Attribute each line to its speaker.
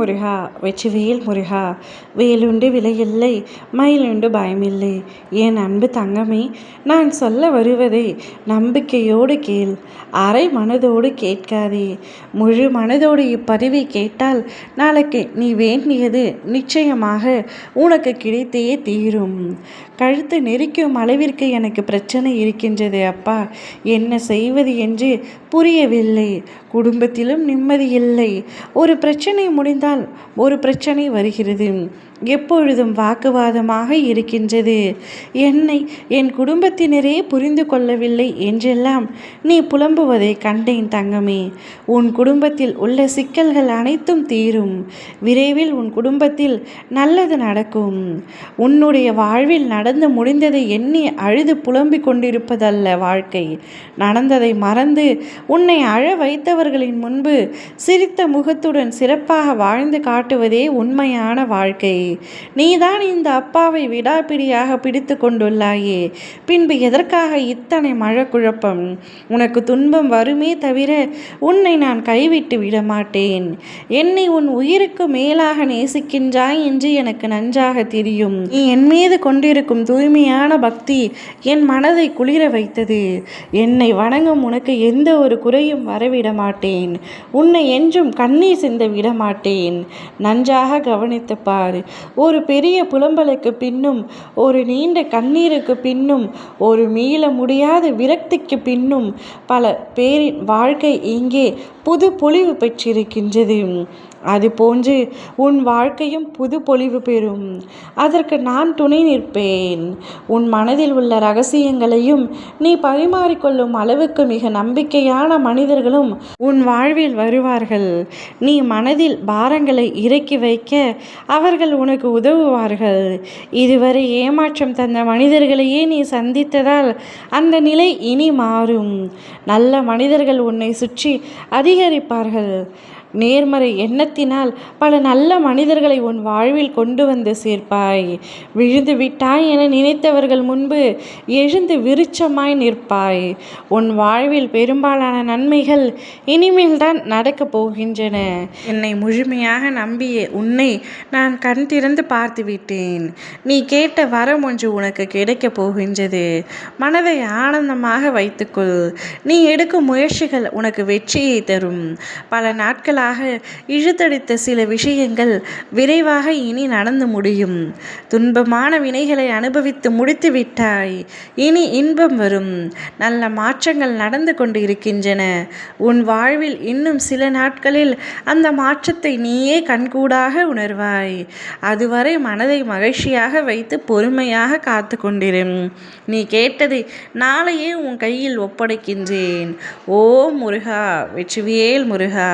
Speaker 1: முருகா வெற்றிவேல் முருகா வேலுண்டு விலையில்லை மயிலுண்டு பயமில்லை. என் அன்பு தங்கமே நான் சொல்ல வருவதை நம்பிக்கையோடு கேள் அரை மனதோடு கேட்காதே. முழு மனதோடு இப்பதிவை கேட்டால் நாளைக்கு நீ வேண்டியது நிச்சயமாக உனக்கு கிடைத்தே தீரும். கழுத்து நெரிக்கும் அளவிற்கு எனக்கு பிரச்சனை இருக்கின்றது அப்பா. என்ன செய்வது என்று புரியவில்லை. குடும்பத்திலும் நிம்மதி இல்லை. ஒரு பிரச்சனை முடிந்தால் ஒரு பிரச்சனை வருகிறது. எப்பொழுதும் வாக்குவாதமாக இருக்கின்றது. என்னை என் குடும்பத்தினரே புரிந்து கொள்ளவில்லை என்றெல்லாம் நீ புலம்புவதை கண்டேன் தங்கமே. உன் குடும்பத்தில் உள்ள சிக்கல்கள் அனைத்தும் தீரும். விரைவில் உன் குடும்பத்தில் நல்லது நடக்கும். உன்னுடைய வாழ்வில் நடந்து முடிந்ததை எண்ணி அழுது புலம்பிக் கொண்டிருப்பதல்ல வாழ்க்கை. நடந்ததை மறந்து உன்னை அழ வைத்தவர்களின் முன்பு சிரித்த முகத்துடன் சிறப்பாக வாழ்ந்து காட்டுவதே உண்மையான வாழ்க்கை. நீதான் இந்த அப்பாவை விடாப்பிடியாக பிடித்து கொண்டுள்ளாயே பின்பு எதற்காக இத்தனை மழை குழப்பம் உனக்கு துன்பம் வருமே தவிர உன்னை நான் கைவிட்டு விட மாட்டேன் என்னை உன் உயிருக்கு மேலாக நேசிக்கின்றாய் என்று எனக்கு நன்றாக தெரியும். நீ என் மீது கொண்டிருக்கும் தூய்மையான பக்தி என் மனதை குளிர வைத்தது. என்னை வணங்கும் உனக்கு எந்த ஒரு குறையும் வரவிட மாட்டேன் உன்னை என்றும் கண்ணீர் சிந்த விட மாட்டேன் நன்றாக கவனித்து பார். ஒரு பெரிய புலம்பலுக்கு பின்னும் ஒரு நீண்ட கண்ணீருக்கு பின்னும் ஒரு மீள முடியாத விரக்திக்கு பின்னும் பல பேரின் வாழ்க்கை இங்கே புது பொலிவு பெற்றிருக்கின்றது. அதுபோன்று உன் வாழ்க்கையும் புது பொலிவு பெறும். அதற்கு நான் துணை நிற்பேன். உன் மனதில் உள்ள ரகசியங்களையும் நீ பரிமாறிக்கொள்ளும் அளவுக்கு மிக நம்பிக்கையான மனிதர்களும் உன் வாழ்வில் வருவார்கள். நீ மனதில் பாரங்களை இறக்கி வைக்க அவர்கள் உனக்கு உதவுவார்கள். இதுவரை ஏமாற்றம் தந்த மனிதர்களையே நீ சந்தித்ததால் அந்த நிலை இனி மாறும். நல்ல மனிதர்கள் உன்னை சுற்றி அதிகரிப்பார்கள். நேர்மறை எண்ணத்தினால் பல நல்ல மனிதர்களை உன் வாழ்வில் கொண்டு வந்து சேர்ப்பாய். விழுந்து விட்டாய் என நினைத்தவர்கள் முன்பு எழுந்து விருச்சமாய் நிற்பாய். உன் வாழ்வில் பெரும்பாலான நன்மைகள் இனிமேல்தான் நடக்கப் போகின்றன. என்னை முழுமையாக நம்பிய உன்னை நான் கண் திறந்து பார்த்து விட்டேன். நீ கேட்ட வரம் ஒன்று உனக்கு கிடைக்கப் போகின்றது. மனதை ஆனந்தமாக வைத்துக்கொள். நீ எடுக்கும் முயற்சிகள் உனக்கு வெற்றியை தரும். பல நாட்கள் நாட்களாக இழுத்தடித்த சில விஷயங்கள் விரைவாக இனி நடந்து முடியும். துன்பமான வினைகளை அனுபவித்து முடித்து விட்டாய். இனி இன்பம் வரும். நல்ல மாற்றங்கள் நடந்து கொண்டு இருக்கின்றன உன் வாழ்வில் இன்னும் சில நாட்களில் அந்த மாற்றத்தை நீயே கண்கூடாக உணர்வாய். அதுவரை மனதை மகிழ்ச்சியாக வைத்து பொறுமையாக காத்து கொண்டிரும். நீ கேட்டதை நாளையே உன் கையில் ஒப்படைக்கின்றேன். ஓ முருகா வெற்றிவேல் முருகா.